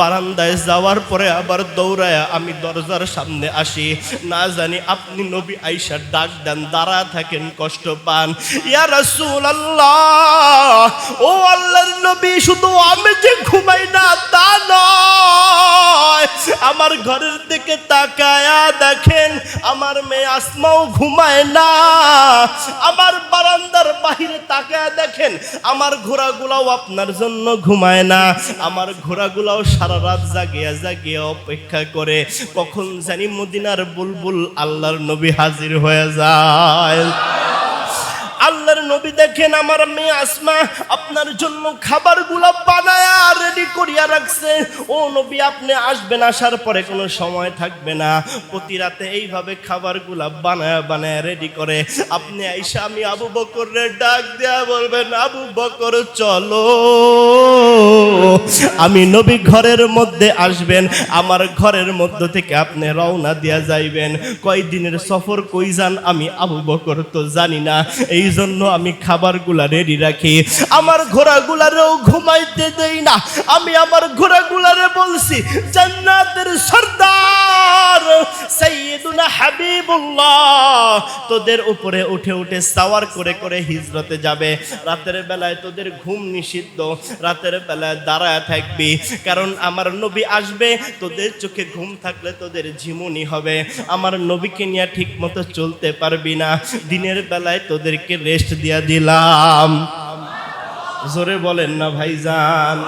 বারান্দায় যাওয়ার পরে আবার দৌড়ায় আমি দরজার সামনে আসি। না জানি আপনি নবী আইসার ডাক দেন দাঁড়া থাকেন, কষ্ট পান। আল্লাহ ও আল্লাহর নবী, শুধু আমি যে ঘুমাই না, তা নয়। আমার ঘরের দিকে তাকায়া দেখেন, আমার মেয়ে আসমাও ঘুমায় না। আমার বারান্দার বাহিরে তাকায়া দেখেন, আমার ঘোড়াগুলাও আপনার জন্য ঘুমায় না। আমার ঘোড়াগুলাও সারা রাত জাগিয়া জাগিয়া অপেক্ষা করে, কখন জানি মদিনার বুলবুল আল্লাহর নবী হাজির হয়ে যায়। আল্লাহর নবী দেখেন আমার মেয়ে আসমা আপনার জন্য খাবারগুলো বানায়া রেডি করিয়া রাখছে। ও নবী, আপনি আসবেন, আসার পরে কোনো সময় থাকবে না। প্রতি রাতে এইভাবে খাবারগুলা বানায়া বানায়া রেডি করে। আপনি আইসা আমি আবু বকরের ডাক দেয়া বলবেন, আবু বকর, চলো। আমি নবী ঘরের মধ্যে আসবেন, আমার ঘরের মধ্য থেকে আপনি রওনা দিয়া যাইবেন। কয়দিনের সফর কই যান আমি আবু বকর তো জানি না। এই জন্য আমি খাবারগুলা রেডি রাখি। আমার ঘোড়াগুলারেও ঘুমাইতে দেই না। আমি আমার ঘোড়াগুলারে বলছি, জান্নাতের সর্দার! তোদের উপরে উঠে উঠে সাওয়ার করে করে হিজরতে যাবে। রাতের বেলায় তোদের ঘুম নিষিদ্ধ। রাতের বেলায় দাঁড়ায় থাকবি। কারণ আমার নবী আসবে, তোদের চোখে ঘুম থাকলে তোদের ঝিমুনি হবে। আমার নবীকে নিয়ে ঠিক মতো চলতে পারবি না। দিনের বেলায় তোদেরকে রেস্ট দিয়া দিলাম। জোরে বলেন না ভাইজান।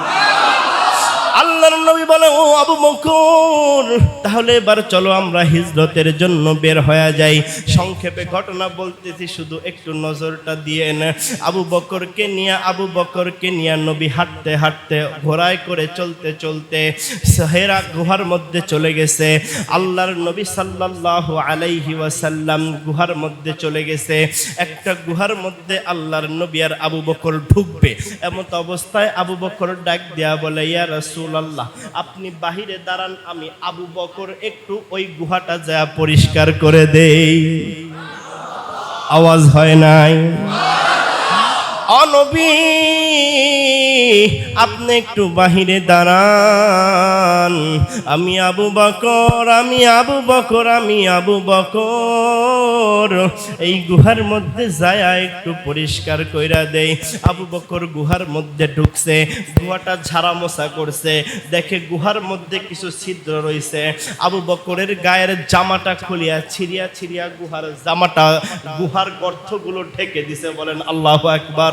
আল্লাহর নবী বলে, ও আবু বকর, তাহলে এবার চলো আমরা হিজরতের জন্য বের হয়ে যাই। সংক্ষেপে ঘটনা বলতেছি, শুধু একটু নজরটা দিয়েন আবু বকরকে নিয়ে, আবু বকরকে নিয়ে নবী হাঁটতে হাঁটতে, ঘোড়ায় করে চলতে চলতে হেরা গুহার মধ্যে চলে গেছে। আল্লাহর নবী সাল্লাল্লাহু আলাইহি ওয়াসাল্লাম গুহার মধ্যে চলে গেছে। একটা গুহার মধ্যে আল্লাহর নবী আর আবু বকর ঢুকবে। এমত অবস্থায় আবু বকর ডাক দেয়া বলে, ইয়া রাসূলুল্লাহ, আপনি বাহিরে দাঁড়ান, আমি আবু বকর একটু ওই গুহাটা যা পরিষ্কার করে দেই। আওয়াজ হয় নাই? অনবী আপনি একটু বাহিরে দাঁড়ান। আমি আবু বকর, আমি আবু বকর, আমি আবু বকর। এই গুহার মধ্যে যায় একটু পরিষ্কার কইরা দেই। আবু বকর গুহার মধ্যে ঢুকছে, গুহাটা ঝাড়া মশা করছে। দেখে গুহার মধ্যে কিছু ছিদ্র রয়েছে আবু বকরের গায়ের জামাটা খুলিয়া ছিড়িয়া ছিড়িয়া গুহার জামাটা, গুহার গর্থগুলো ঢেকে দিছে বলেন আল্লাহ একবার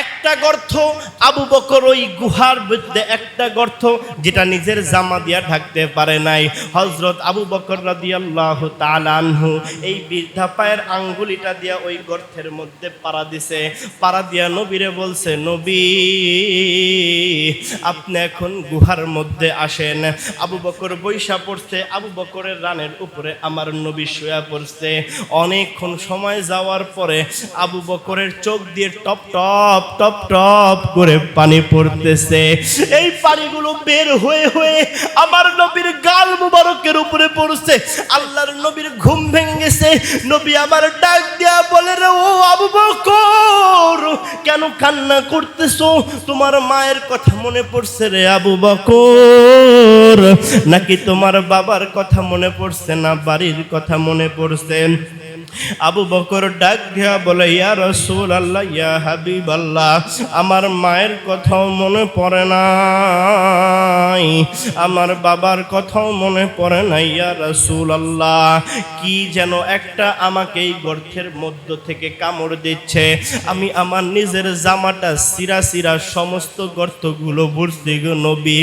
একটা গর্ত, আবু বকর ওই গুহার মধ্যে একটা গর্ত যেটা নিজের জামা দিয়া ঢাকতে পারে নাই। হজরত আবু বকর রাদিয়াল্লাহু তাআলা আনহু এই বৃদ্ধা পায়ের আঙ্গুলিটা দিয়া ওই গর্তের মধ্যে পাড়া দিছে। পাড়া দিয়া নবীরে বলছে, নবী, আপনি এখন গুহার মধ্যে আসেন। আবু বকর বৈশা পড়ছে, আবু বকরের রানের উপরে আমার নবী শুয়া পড়ছে। অনেকক্ষণ সময় যাওয়ার পরে আবু বকরের চোখ দিয়ে টপ টপ টপ টপ টপ করে পানি পড়তেছে। এই পানিগুলো বের হয়ে হয়ে আমার নবীর গাল মুবারকের উপরে পড়ছে। আল্লাহর নবীর ঘুম ভেঙেছে। নবী আমার ডাক দেয়া বলে, রে ও আবু বকর, কেন কান্না করতেছো? তোমার মায়ের কথা মনে পড়ছে রে আবু বকর। নাকি তোমার বাবার কথা মনে পড়ছে না? বাড়ির কথা মনে পড়ছে? আবু বকর ডাক দিয়া বলে, ইয়া রসুল আল্লাহ ইয়া হাবিব আল্লাহ আমার মায়ের কথাও মনে পড়ে নাই। আমার বাবার কথাও মনে পড়ে না ইয়া রসুল আল্লাহ কি যেন একটা আমাকে এই গর্তের মধ্য থেকে কামড় দিচ্ছে। আমি আমার নিজের জামাটা সিরা সিরা সমস্ত গর্তগুলো ভরতে নবী,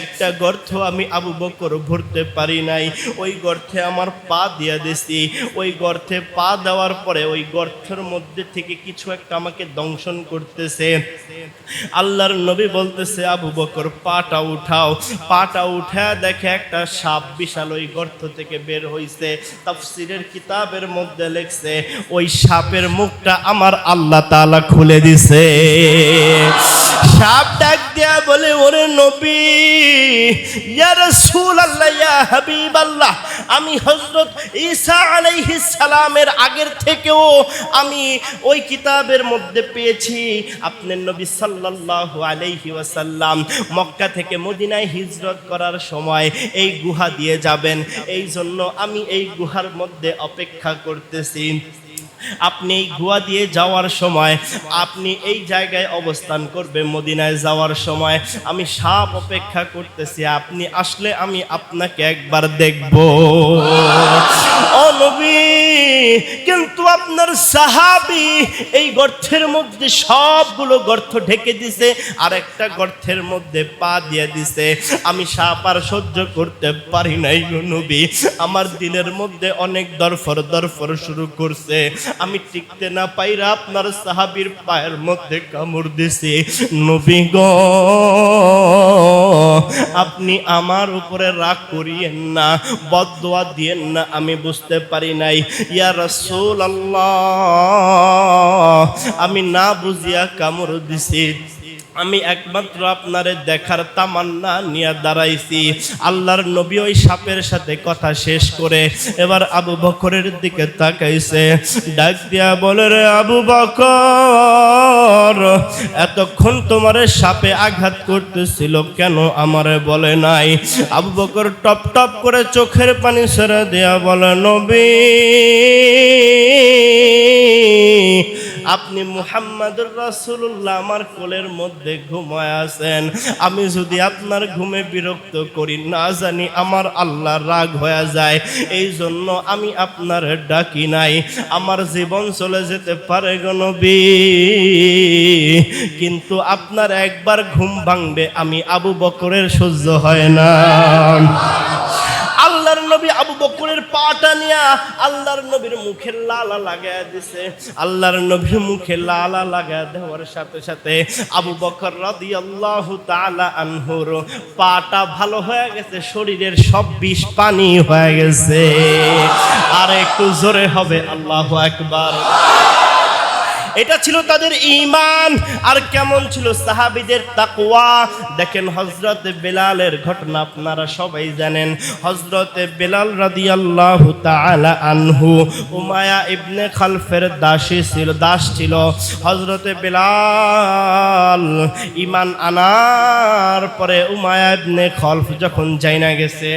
একটা গর্ত আমি আবু বকর ভরতে পারি নাই। ওই গর্তে আমার পা দিয়া দিছি, ওই গর্তে পা দেওয়ার পরে ওই গর্তের মধ্যে থেকে কিছু একটা আমাকে দংশন করতেছে। আল্লাহর নবী বলতেছে, আবু বকর, পাটা উঠাও। পাটা উঠা দেখে একটা সাপ বিশাল ওই গর্ত থেকে বের হইছে। তাফসিরের কিতাবের মধ্যে লেখছে, ওই সাপের মুখটা আমার আল্লাহ তাআলা খুলে দিছে। সাপ ডাক দেয়া বলে, ওরে নবী আমি হজরত ঈসা আলাইহিস সালামের আগের থেকেও আমি ওই কিতাবের মধ্যে পেয়েছি। আপনার নবী সাল্লাল্লাহু আলাইহি ওয়াসাল্লাম মক্কা থেকে মদিনায় হিজরত করার সময় এই গুহা দিয়ে যাবেন। এই জন্য আমি এই গুহার মধ্যে অপেক্ষা করতেছি। আপনি এই গুয়া দিয়ে যাওয়ার সময়, আপনি এই জায়গায় অবস্থান করবেন মদিনায় যাওয়ার সময়। আমি সাপ অপেক্ষা করতেছি, আপনি আসলে আমি আপনাকে একবার দেখব। ও নবী, কিন্তু আপনার সাহাবি এই গর্তের মধ্যে সবগুলো গর্ত ঢেকে দিছে আর একটা গর্তের মধ্যে পা দিয়ে দিছে। আমি সাপ আর সহ্য করতে পারি নাই নবী। আমার দিলের মধ্যে অনেক দরফর দরফর শুরু করছে। আমি টিকতে না পাইরা আপনার সাহাবির পায়ের মধ্যে কামড় দিছি। নবী গ, আপনি আমার উপরে রাগ করিয়েন না বদোয়া দিয়েন না, আমি বুঝতে পারি নাই। ইয়া রসুল আমি না বুঝিয়া কামড় দিছি। আমি একমাত্র আপনারে দেখার তামান্না নিয়ে দাঁড়াইছি। আল্লাহর নবী ওই সাপের সাথে কথা শেষ করে এবার আবু বকরের দিকে তাকাইছে। ডাক দিয়া বলে, রে আবু বকর, এতক্ষণ তোমারে সাপে আঘাত করতেছিল কেন আমারে বলে নাই? আবু বকর টপ টপ করে চোখের পানি ছেড়ে দেয়া বলে, নবী আপনি মুহাম্মাদুর রাসূলুল্লাহ, আমার কোলের মধ্যে ঘুমায় আছেন। আমি যদি আপনার ঘুমে বিরক্ত করি, না জানি আমার আল্লাহ রাগ হয়ে যায়। এই জন্য আমি আপনার ডাকি নাই। আমার জীবন চলে যেতে পারে নবী। কিন্তু আপনার একবার ঘুম ভাঙবে, আমি আবু বকরের সহ্য হয় না। আল্লাহর নবী আবু বকরের পাটা নিয়া আল্লাহর নবীর মুখে লালা লাগায় দিছে। আল্লাহর নবীর মুখে লালা লাগায় দেওয়ার সাথে সাথে আবু বকর রাদিয়াল্লাহু তাআলা আনহুর পাটা ভালো হয়ে গেছে, শরীরের সব বিষ পানি হয়ে গেছে। আর একটু জোরে হবে, আল্লাহু আকবার। এটা ছিল তাদের ইমান আর কেমন ছিল সাহাবিদের তাকওয়া? দেখেন হযরত বেলালের ঘটনা আপনারা সবাই জানেন। হযরত বেলাল রাদিয়াল্লাহু তাআলা আনহু, উমায়া ইবনে খালফের দাসী ছিল, দাস ছিল। হযরত বেলাল ইমান আনার পরে উমায়া ইবনে খলফ যখন যাইনা গেছে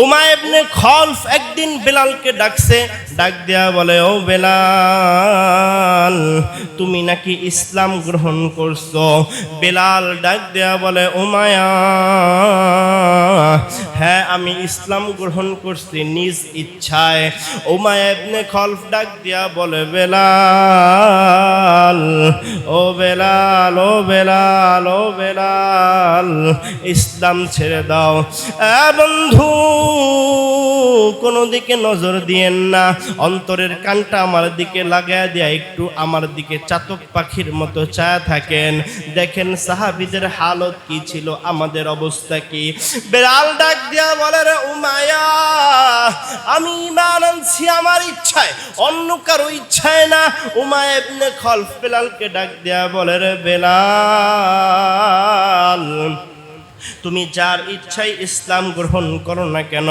ওমা ইবনে খলফ একদিন বেলালকে ডাকছে, ডাক দেয়া বলে, ও বেলাল, তুমি নাকি ইসলাম গ্রহণ করছ? বেলাল ডাক দেয়া বলে ওমায়া হ্যাঁ আমি ইসলাম গ্রহণ করছি নিজ ইচ্ছায়। ওমায়া ইবনে খলফ ডাক দেয়া বলে, বেলাল, ও বেলাল ও বেলাল ও বেলাল, ইসলাম ছেড়ে দাও। বন্ধু কোনো দিকে নজর দিয়েন না। অন্তরের কানটা আমার দিকে লাগায় দেয়া একটু আমার দিকে চাতক পাখির মতো চায়া থাকেন। দেখেন সাহাবিদের হালত কি ছিল, আমাদের অবস্থা কি? বেড়াল ডাক দিয়া বলে, রে উমায়া আমি ইমান আনছি আমার ইচ্ছায়, অন্য কারও ইচ্ছায় না। উমায় এমনি খলফ বেলালকে ডাক দেয়া বলে, রে বেলাল তুমি যার ইচ্ছাই ইসলাম গ্রহণ করো না কেন,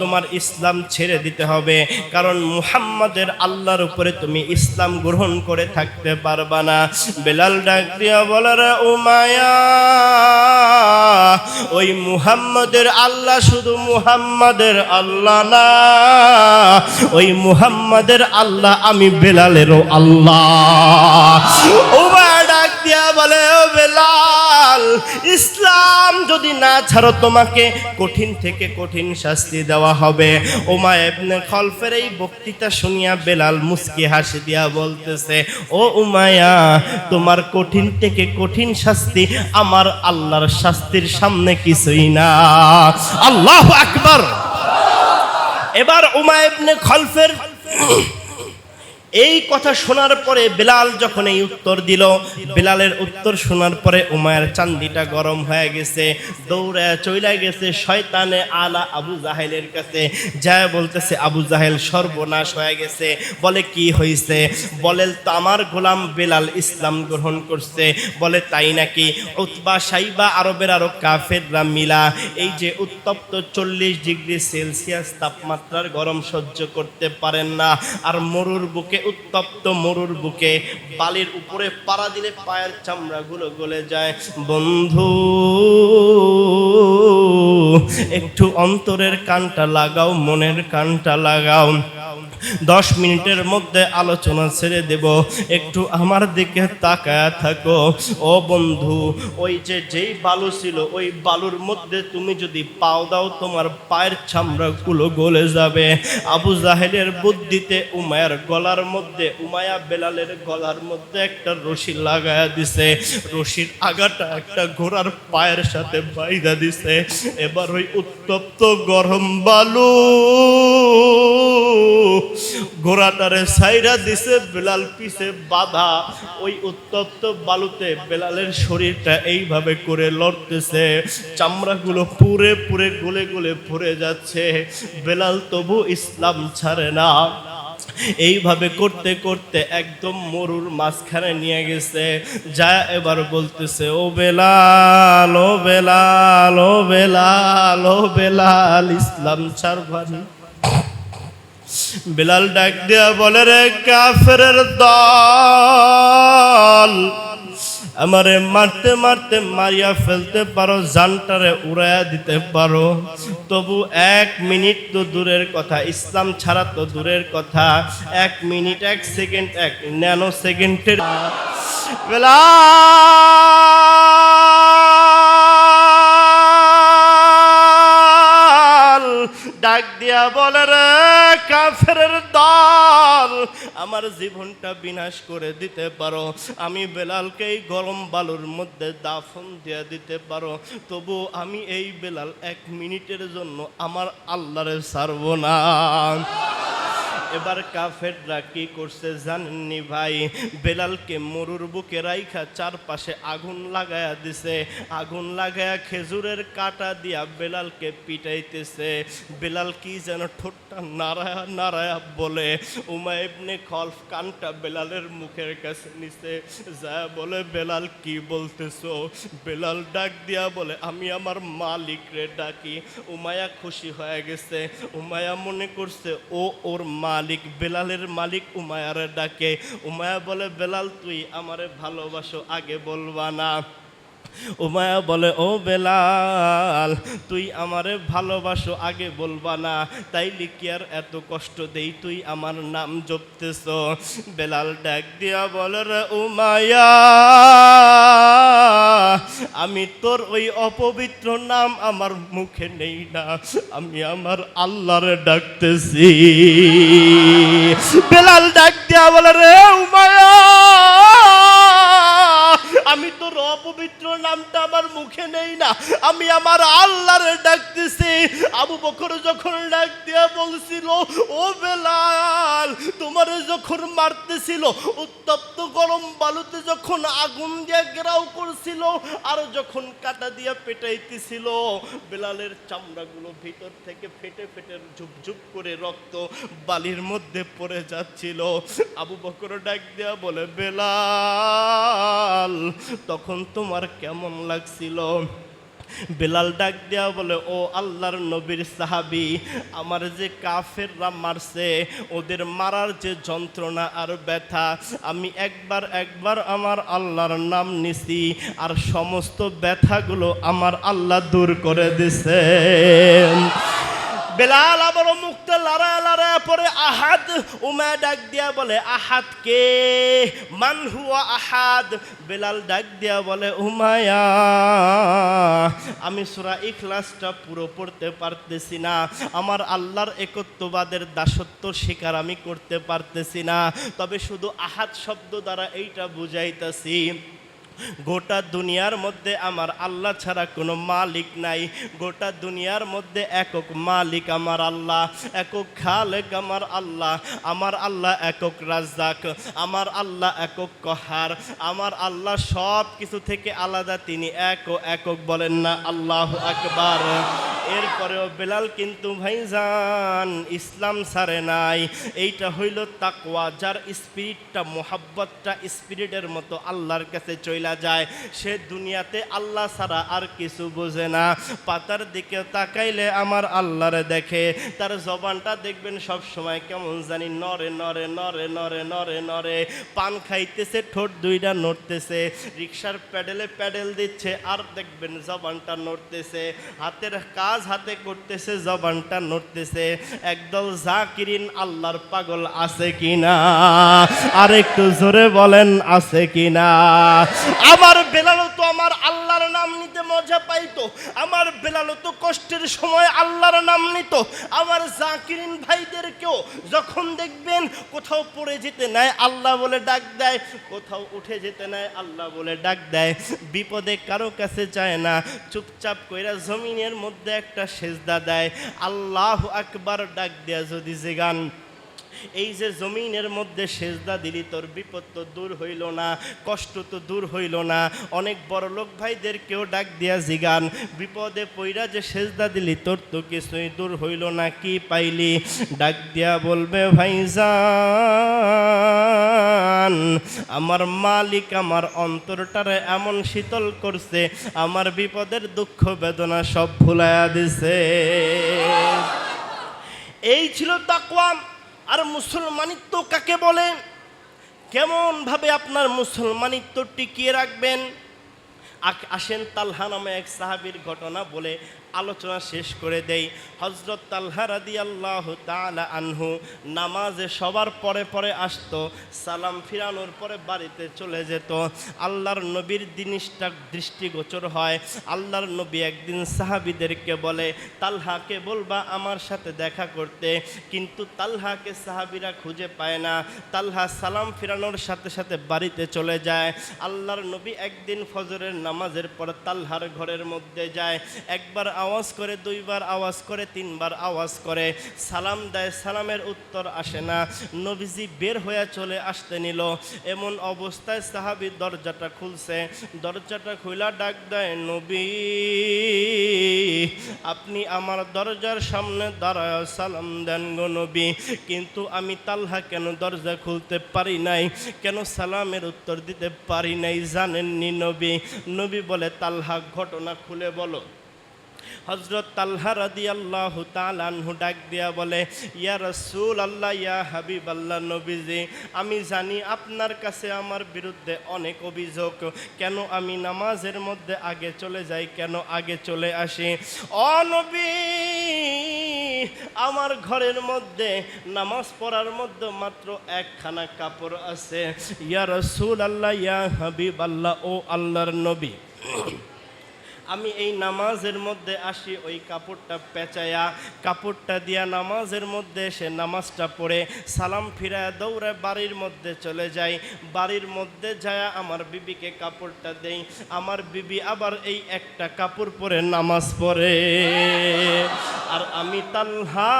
তোমার ইসলাম ছেড়ে দিতে হবে। কারণ মুহাম্মাদের আল্লাহর উপরে তুমি ইসলাম গ্রহণ করে থাকতে পারবা না। বেলাল ডাক দিয়া বলার উমায়া ওই মুহাম্মাদের আল্লাহ শুধু মুহাম্মাদের আল্লাহ না, ওই মুহাম্মাদের আল্লাহ আমি বেলালেরও আল্লাহ। ডাক দিয়া বলে, ও বেলাল, ইসলাম যদি না ছাড়ো, তোমাকে কঠিন থেকে কঠিন শাস্তি দেওয়া হবে। ওমা এবনে খলফের এই বক্তৃতা শুনিয়া বেলাল মুস্কি হাসি দিয়া বলতেছে, ও উমায়া তোমার কঠিন থেকে কঠিন শাস্তি আমার আল্লাহর শাস্তির সামনে কিছুই না। আল্লাহ আকবার। এবার উমা এবনে খলফের এই কথা শোনার পরে বেলাল যখন এই উত্তর দিল, বেলালের উত্তর শোনার পরে উমায়ের চান্দিটা গরম হয়ে গেছে, দৌড়ায় চইলা গেছে শয়তানে আলা আবু জাহেলের কাছে। যা বলতেছে, আবু জাহেল সর্বনাশ হয়ে গেছে। বলে, কি হয়েছে বলে, তো আমার গোলাম বেলাল ইসলাম গ্রহণ করছে। বলে, তাই নাকি? উতবা সাইবা আরবের আরও কাফেররা মিলা এই যে উত্তপ্ত চল্লিশ ডিগ্রি সেলসিয়াস তাপমাত্রার গরম সহ্য করতে পারেন না, আর মরুর বুকে উত্তপ্ত মরুর বুকে বালির উপরে পাড়া দিলে পায়ের চামড়াগুলো গলে যায়। বন্ধু, একটু অন্তরের কানটা লাগাও, মনের কানটা লাগাও। দশ মিনিটের মধ্যে আলোচনা ছেড়ে দেব। একটু আমার দিকে তাকায় থাকো। ও বন্ধু, ওই যে যেই বালু ছিল, ওই বালুর মধ্যে তুমি যদি পাও দাও, তোমার পায়ের চামড়াগুলো গলে যাবে। আবু জাহেলের বুদ্ধিতে উমায়ার গলার মধ্যে উমায়া বেলালের গলার মধ্যে একটা রশি লাগায়া দিছে। রশির আগাটা একটা ঘোড়ার পায়ের সাথে বাইদা দিছে। এবার ওই উত্তপ্ত গরম বালু ঘোড়াটারে সাইরা দিছে, বেলাল পিছে বাধা। ওই উত্তপ্ত বালুতে বেলালের শরীরটা এইভাবে করে লড়তেছে। চামড়াগুলো পুরে পুরে গলে গলে পড়ে যাচ্ছে। বেলাল তবু ইসলাম ছাড়ে না। এইভাবে করতে করতে একদম মরুর মাঝখানে নিয়ে গেছে। যা এবার বলতেছে, ও বেলাল ও বেলাল ও বেলাল ও বেলাল, ইসলাম ছাড়বানি। বেলাল ডাক দিয়া বলে, রে কাফের দল, আমারে মারতে মারতে মারিয়া ফেলতে পারো, জানটারে উড়াইয়া দিতে পারো। তবু এক মিনিট তো দূরের কথা, ইসলাম ছাড়া তো দূরের কথা। এক মিনিট, এক সেকেন্ড, এক ন্যানো সেকেন্ডের বেলা ডাক দিয়া বলে রে কাফের দল, আমার জীবনটা বিনাশ করে দিতে পারো। আমি বেলালকে এই গরম বালুর মধ্যে দাফন দিয়া দিতে পারো। তবু আমি এই বেলাল এক মিনিটের জন্য আমার আল্লাহরে ছাড়ব না। এবার কাফেররা কি করছে জানেননি ভাই? বেলালকে মরুর বুকে রাইখা চারপাশে আগুন লাগায়া দিছে। আগুন লাগায়া খেজুরের কাটা দিয়া বেলালকে পিটাইতেছে। বেলাল কি যেন ঠোঁটটা নাড়ায়া নাড়ায়া বলে। উমাইবনে খলফ কানটা বেলালের মুখের কাছে নিছে। যা বলে, বেলাল, কি বলতেছো? বেলাল ডাক দিয়া বলে, আমি আমার মালিক রে ডাকি। উমায়া খুশি হয়ে গেছে। উমায়া মনে করছে, ও ওর মালিক। বেলালের মালিক উমায়ারে ডাকে। উমায়া বলে বেলাল তুই আমারে ভালোবাসো আগে বলবা না। উমায়া বলে, ও বেলাল, তুই আমারে ভালোবাসো, আগে বলবা না। তাই আর এত কষ্ট দেই, তুই আমার নাম জপতেছ। বেলাল ডাক দিয়া বলে, রে উমায়া, আমি তোর ওই অপবিত্র নাম আমার মুখে নেই না। আমি আমার আল্লাহরে ডাকতেছি। বেলাল ডাক দিয়া বলে, রে উমায়া আমি তো অপবিত্র নামটা আমার মুখে নেই না। আমি আমার আল্লাহরে ডাকতেছি। আবু বকর যখন ডাক দিয়া বলছিল, ও তোমার যখন মারতেছিল, উত্তপ্ত গরম বালুতে যখন আগুন দিয়ে ঘেরাও করছিল আর যখন কাটা দিয়ে পেটাইতেছিল, বেলালের চামড়াগুলো ভিতর থেকে ফেটে ফেটে ঝুপঝুপ করে রক্ত বালির মধ্যে পড়ে যাচ্ছিল। আবু বকর ডাক দিয়া বলে, বেলাল, তখন তোমার কেমন লাগছিল? বেলাল ডাক দেওয়া বলে, ও আল্লাহর নবীর সাহাবি, আমার যে কাফেররা মারছে, ওদের মারার যে যন্ত্রণা আর ব্যথা, আমি একবার একবার আমার আল্লাহর নাম নিছি, আর সমস্ত ব্যথাগুলো আমার আল্লাহ দূর করে দিছে। বেলাল আবারও মুক্ত লড়া লড়া পরে আহাদ, উমা ডাক দিয়া বলে, আহাদ কে? মান হুয়া আহাদ? বেলাল ডাক দিয়া বলে, উমায়া, আমি সুরা ইখলাসটা পুরো পড়তে পারতেছি না। আমার আল্লাহর একত্ববাদের দাসত্ব স্বীকার আমি করতে পারতেছি না। তবে শুধু আহাদ শব্দ দ্বারা এইটা বুঝাইতেছি। গোটা দুনিয়ার মধ্যে আমার আল্লাহ ছাড়া কোনো মালিক নাই। গোটা দুনিয়ার মধ্যে একক মালিক আমার আল্লাহ, একক খালেক আমার আল্লাহ আমার আল্লাহ একক রাজাক আমার আল্লাহ একক কহার, আমার আল্লাহ সব কিছু থেকে আলাদা, তিনি এক ও একক বলেন না, আল্লাহ আকবার। এরপরেও বেলাল কিন্তু ভাইজান ইসলাম সারে নাই। এইটা হইল তাকওয়া, যার স্পিরিটটা, মোহাব্বতটা স্পিরিটের মতো আল্লাহর কাছে চইলা যায়। সে দুনিয়াতে আল্লাহ ছাড়া আর কিছু বোঝে না। পাতার দিকে তাকাইলে আমার আল্লাহরে দেখে। তার জবানটা দেখবেন সব সময় কেমন জানি নরে নরে নরে নরে নরে নরে পান খাইতেছে, ঠোঁট দুইটা নড়তেছে। রিক্সার প্যাডেলে প্যাডেল দিচ্ছে, আর দেখবেন জবানটা নড়তেছে। হাতের কাজ হাতে করতেছে, জবানটা নড়তেছে। একদল জাকিরিন আল্লাহর পাগল আছে কিনা? আর একটু জোরে বলেন, আছে কিনা? আমার বেলালও তো আমার আল্লাহর নাম নিতে মজা পাইতো। আমার বেলালও তো কষ্টের সময় আল্লাহর নাম নিত। আমার জাকিরিন ভাইদেরকেও যখন দেখবেন কোথাও পড়ে যেতে নাই, আল্লাহ বলে ডাক দেয়। কোথাও উঠে যেতে নাই, আল্লাহ বলে ডাক দেয়। বিপদে কারও কাছে যায় না। চুপচাপ কইরা জমিনের মধ্যে একটা সেজদা দেয় আল্লাহ আকবার ডাক দেয়া যদি যেগান এই যে জমিনের মধ্যে সেজদা দিলি, তোর বিপদ তো দূর হইল না, কষ্ট তো দূর হইল না। অনেক বড় লোক ভাইদেরকেও ডাক দিয়া জিগান, বিপদে পইরা যে সেজদা দিলি, তোর তো কিছুই দূর হইল না, কি পাইলি? ডাক দিয়া বলবে, ভাইজান, আমার মালিক আমার অন্তরটারে এমন শীতল করছে, আমার বিপদের দুঃখ বেদনা সব ভুলাইয়া দিছে। এই ছিল তাকওয়াম। আর মুসলমানিত্ব কাকে বলে? কেমনভাবে আপনার মুসলমানিত্ব টিকিয়ে রাখবেন? আসেন তালহা নামে এক সাহাবীর ঘটনা বলে আলোচনা শেষ করে দেই। হজরত তালহা রাদি আল্লাহ তালা আনহু নামাজে সবার পরে পরে আসতো, সালাম ফিরানোর পরে বাড়িতে চলে যেত। আল্লাহর নবীর জিনিসটা দৃষ্টিগোচর হয়। আল্লাহর নবী একদিন সাহাবিদেরকে বলে, তালহাকে বলবা আমার সাথে দেখা করতে, কিন্তু তালহাকে সাহাবিরা খুঁজে পায় না। তালহা সালাম ফিরানোর সাথে সাথে বাড়িতে চলে যায়। আল্লাহর নবী একদিন ফজরের নামাজের পর তালহার ঘরের মধ্যে যায়। একবার আওয়াজ করে, দুইবার আওয়াজ করে, তিনবার আওয়াজ করে। সালাম দেয়, সালামের উত্তর আসে না। নবীজি বের হয়ে চলে আসতে নিল। এমন অবস্থায় সাহাবি দরজাটা খুলছে। দরজাটা খুলা ডাক দেয়, নবী, আপনি আমার দরজার সামনে দাঁড়ায় সালাম দেন গো নবী। কিন্তু আমি তালহা কেন দরজা খুলতে পারি নাই? কেন সালামের উত্তর দিতে পারি নাই জানেননি নবী? নবী বলে, তালহা ঘটনা খুলে বলো। হজরত তাল্হা রাদি আল্লাহ তালানহু ডাক দিয়া বলে, ইয়া রসুল আল্লাহ ইয়া হাবিব আল্লাহ নবীজি, আমি জানি আপনার কাছে আমার বিরুদ্ধে অনেক অভিযোগ। কেন আমি নামাজের মধ্যে আগে চলে যাই, কেন আগে চলে আসি? অনবী আমার ঘরের মধ্যে নামাজ পড়ার মধ্যে মাত্র একখানা কাপড় আছে। ইয়া রসুল আল্লাহ ইয়া হাবিব আল্লাহ ও আল্লাহর নবী। আমি এই নামাজের মধ্যে আসি, ওই কাপড়টা পেঁচায়া, কাপড়টা দিয়া নামাজের মধ্যে এসে নামাজটা পড়ে, সালাম ফিরায় দৌড়ে বাড়ির মধ্যে চলে যাই। বাড়ির মধ্যে যায় আমার বিবিকে কাপড়টা দেই। আমার বিবি আবার এই একটা কাপড় পরে নামাজ পড়ে। আর আমি তালহা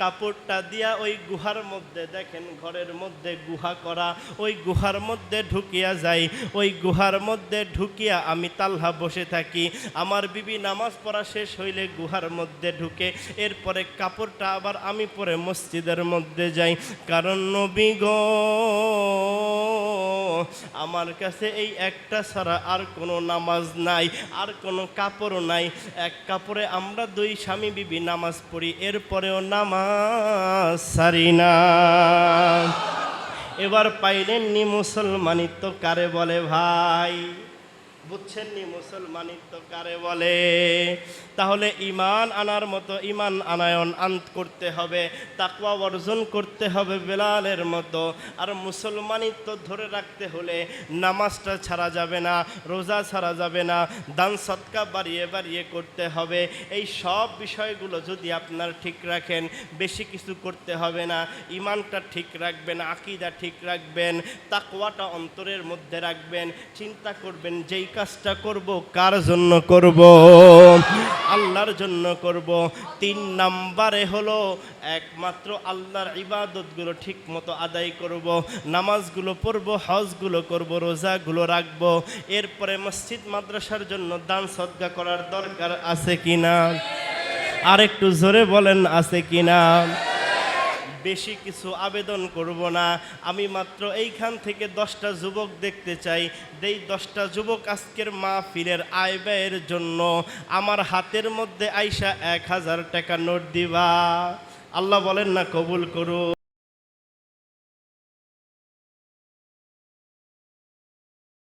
কাপড়টা দিয়া ওই গুহার মধ্যে, দেখেন ঘরের মধ্যে গুহা করা, ওই গুহার মধ্যে ঢুকিয়া যাই, ওই গুহার মধ্যে ঢুকিয়া আমি তালহা বসে থাকি। আমার বিবি নামাজ পড়া শেষ হইলে গুহার মধ্যে ঢুকে, এরপরে কাপড়টা আবার আমি পরে মসজিদের মধ্যে যাই। কারণ নবী গো, আমার কাছে এই একটা ছাড়া আর কোনো নামাজ নাই, আর কোনো কাপড়ও নাই। এক কাপড়ে আমরা দুই স্বামী বিবি নামাজ পড়ি, এরপরেও নামাজ সারি এবার এবার পাইলেননি মুসলমানিত্ব কারে বলে ভাই? বুঝছেন নি মুসলমানিত্ব কারে বলে। তাহলে ইমান আনার মতো ইমান আনায়ন আন্ত করতে হবে, তাকওয়া অর্জন করতে হবে বেলালের মতো। আর মুসলমানিত্ব ধরে রাখতে হলে নামাজটা ছাড়া যাবে না, রোজা ছাড়া যাবে না, দান সৎকা বাড়িয়ে বাড়িয়ে করতে হবে। এই সব বিষয়গুলো যদি আপনার ঠিক রাখেন, বেশি কিছু করতে হবে না ইমানটা ঠিক রাখবেন, আকিদা ঠিক রাখবেন, তাকওয়াটা অন্তরের মধ্যে রাখবেন, চিন্তা করবেন যেই কাজটা করব, কার জন্য করব? আল্লাহর জন্য করব। তিন নাম্বারে হলো একমাত্র আল্লাহর ইবাদতগুলো ঠিক মতো আদায় করব। নামাজগুলো পড়ব, হজগুলো করব, রোজাগুলো রাখব। এরপরে মসজিদ মাদ্রাসার জন্য দান সদ্গা করার দরকার আছে কিনা? আর একটু জোরে বলেন, আছে কিনা? বেশি কিছু আবেদন করব না। আমি মাত্র এইখান থেকে দশটা যুবক দেখতে চাই। যেই দশটা যুবক আজকের ফিরের আয় ব্যয়ের জন্য আমার হাতের মধ্যে আইসা এক হাজার টাকা নোট দিবা। আল্লাহ বলেন, না, কবুল করুন